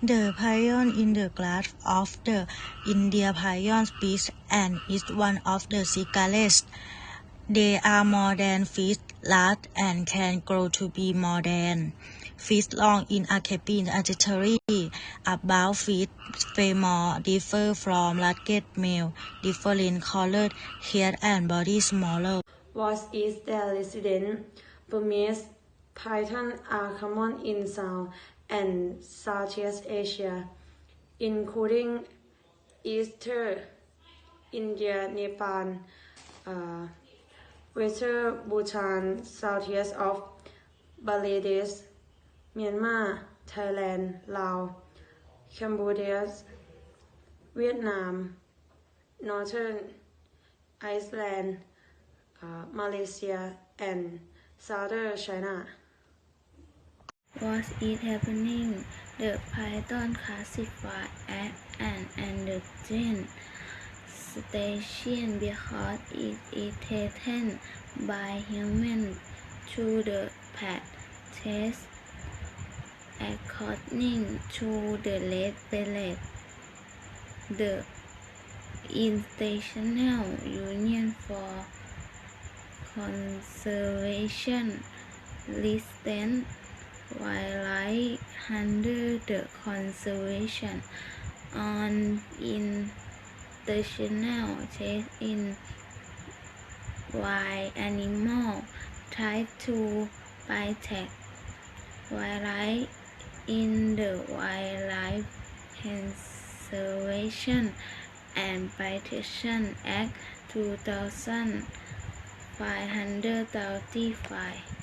The pigeon in the class of the India pigeon species and is one of the cicadas. They are more than feet large and can grow to be more than feet long in a keeping trajectory. About feet femur differ from largest male, different colored head and body smaller. What is their residence? Burmese python are common in South and Southeast Asia, including Eastern India, Nepal, uh, Western Bhutan, southeast of Bangladesh, Myanmar, Thailand, Laos, Cambodia, Vietnam, Northern Iceland, uh, Malaysia, and southern China. What is happening? The python classified as an endangered species because it is threatened by humans to the pet test. According to the Red Beret, the International Union for Conservation listed wildlife under the conservation on international test in wild animal type to protect wildlife in the Wildlife Conservation and Protection Act 2535.